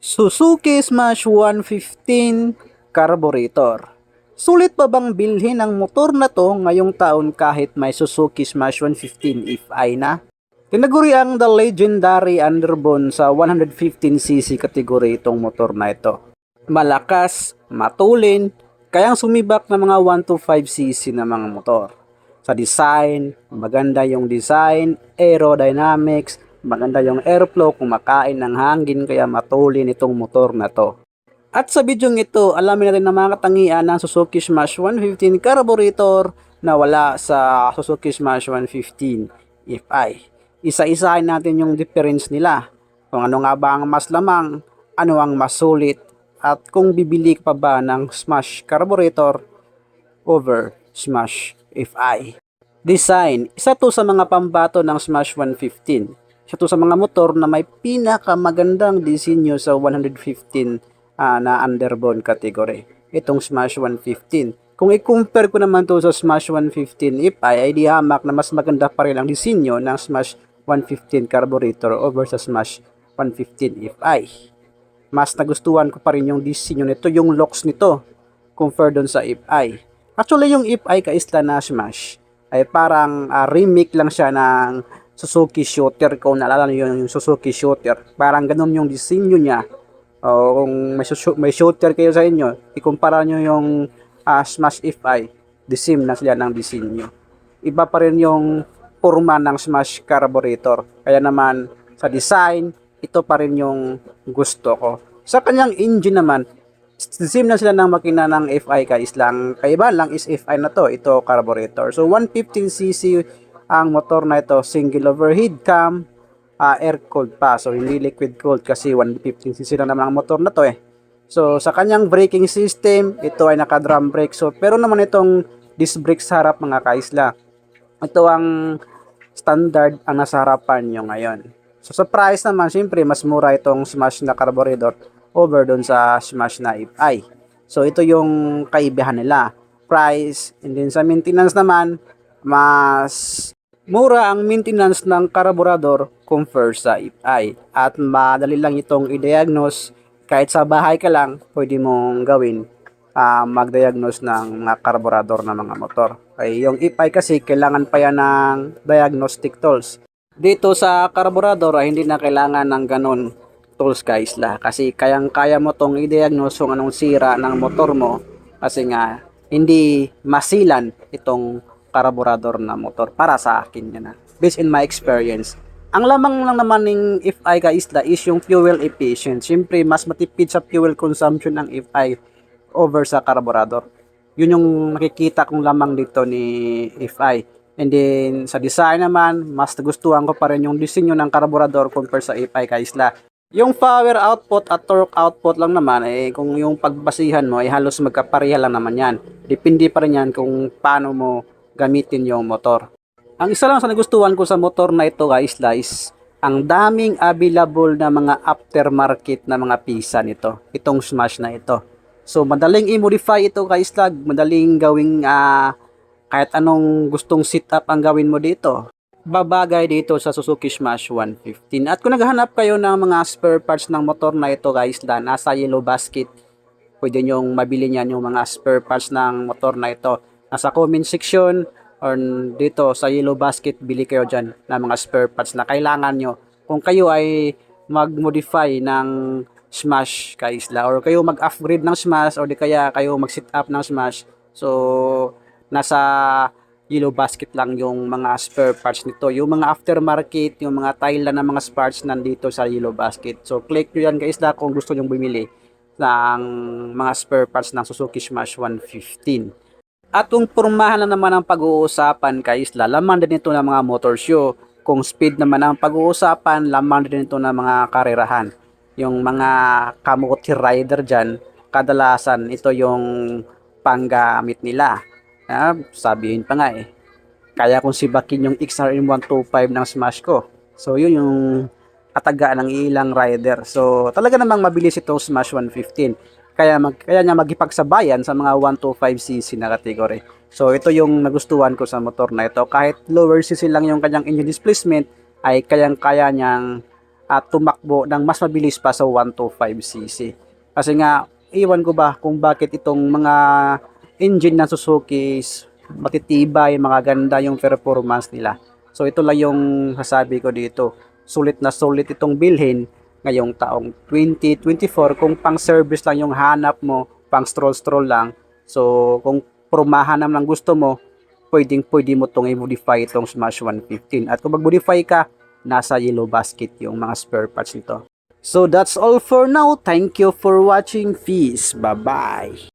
Suzuki Smash 115 Carburetor. Sulit pa bang bilhin ang motor na to ngayong taon kahit may Suzuki Smash 115 if I na? Tinaguri ang the legendary underbone sa 115cc kategory itong motor na ito. Malakas, matulin, kayang sumibak ng mga 125cc na mga motor. Sa design, maganda yung design, aerodynamics, maganda yung airflow, kumakain ng hangin kaya matulin itong motor na to. At sa bidyong ito, alamin natin na mga katangian ng Suzuki Smash 115 carburetor na wala sa Suzuki Smash 115 FI. Isa-isahin natin yung difference nila. Kung ano nga ba ang mas lamang, ano ang mas sulit, at kung bibili pa ba ng Smash carburetor over Smash FI. Design, isa to sa mga pambato ng Smash 115. Isa to sa mga motor na may pinakamagandang disenyo sa 115 ah, na underbone category. Itong Smash 115. Kung i-compare ko naman to sa Smash 115 FI, ay di hamak na mas maganda pa rin ang disenyo ng Smash 115 carburetor over sa Smash 115 FI. Mas nagustuhan ko pa rin yung disenyo nito, yung locks nito, compare doon sa FI. Actually, yung FI kaisla na Smash ay parang ah, remake lang siya ng Suzuki Shooter. Kung naalala niyo yung Suzuki Shooter, parang ganun yung disenyo niya. O kung may, may shooter kayo sa inyo, ikumpara nyo yung ah, Smash FI, the same na sila ng disenyo. Iba pa rin yung forma ng Smash carburetor. Kaya naman, sa design, ito pa rin yung gusto ko. Sa kanyang engine naman, the same na sila ng makina ng FI ka lang, kaiba lang is FI na to, ito carburetor. So 115cc ang motor na ito, single overhead cam, ah, air cooled pa. So hindi liquid cooled kasi 115cc lang naman ang motor na to eh. So sa kanyang braking system, ito ay naka drum brake. So pero naman itong disc brake sa harap mga kaisla. Ito ang standard ang nasa harapan nyo ngayon. So sa price naman, syempre mas mura itong Smash na carburetor over doon sa Smash na FI. So ito yung kaibahan nila. Price, and then sa maintenance naman, mas mura ang maintenance ng carburetor compare sa FI. At madali lang itong i-diagnose kahit sa bahay ka lang, pwede mong gawin ah, mag-diagnose ng mga carburetor ng mga motor. Ay, yung FI kasi kailangan pa yan ng diagnostic tools. Dito sa carburetor ay hindi na kailangan ng ganun tools guys la kasi kayang-kaya mo tong i-diagnose kung anong sira ng motor mo kasi nga hindi masilan itong carburetor na motor para sa akin yan na based in my experience ang lamang lang naman ng FI ka isla is yung fuel efficient. Siyempre, mas matipid sa fuel consumption ng FI over sa carburetor. Yun yung nakikita kong lamang dito ni FI. And then, sa design naman, mas nagustuhan ko pa rin yung disenyo ng carburetor compare sa FI ka isla. Yung power output at torque output lang naman, eh, kung yung pagbasihan mo, ay halos magkapareha lang naman yan. Depende pa rin yan kung paano mo gamitin yung motor. Ang isa lang sa nagustuhan ko sa motor na ito guys la, ang daming available na mga aftermarket na mga pisa nito. Itong Smash na ito. So madaling i-modify ito guys la, madaling gawing ah, kahit anong gustong setup ang gawin mo dito. Babagay dito sa Suzuki Smash 115. At kung naghahanap kayo ng mga spare parts ng motor na ito guys la, nasa yellow basket, pwede nyong mabili niyan yung mga spare parts ng motor na ito. Nasa comment section, or dito sa yellow basket bili kayo dyan ng mga spare parts na kailangan nyo. Kung kayo ay mag-modify ng Smash ka isla or kayo mag-upgrade ng Smash or di kaya kayo mag-set up ng Smash so nasa yellow basket lang yung mga spare parts nito. Yung mga aftermarket yung mga Thailand na mga parts nandito sa yellow basket. So click nyo yan guys na kung gusto nyong bumili ng mga spare parts ng Suzuki Smash 115 at kung pormahan na naman ang pag-uusapan guys, lalaman din ito ng mga motor show. Kung speed naman ang pag-uusapan, laman din ito ng mga karerahan. Yung mga kamuti rider dyan, kadalasan ito yung panggamit nila. Ah, sabihin pa nga eh. Kaya kung sibakin yung XRM 125 ng Smash ko. So yun yung ataga ng ilang rider. So talaga namang mabilis itong Smash 115 kaya mag, kaya niya magipagsabayan sa mga 125cc na category. So ito yung nagustuhan ko sa motor na ito. Kahit lower cc lang yung kanyang engine displacement ay kayang-kaya niyang at tumakbo ng mas mabilis pa sa 125cc. Kasi nga, iwan ko ba kung bakit itong mga engine ng Suzuki is matitibay, mga ganda yung performance nila. So ito lang yung sasabi ko dito. Sulit na sulit itong bilhin ngayong taong 2024 kung pang service lang yung hanap mo, pang stroll stroll lang. So kung prumahan naman ang gusto mo, pwedeng pwede mo tong i-modify itong Smash 115. At kung mag-modify ka, nasa yellow basket yung mga spare parts nito. So that's all for now. Thank you for watching. Peace. Bye-bye.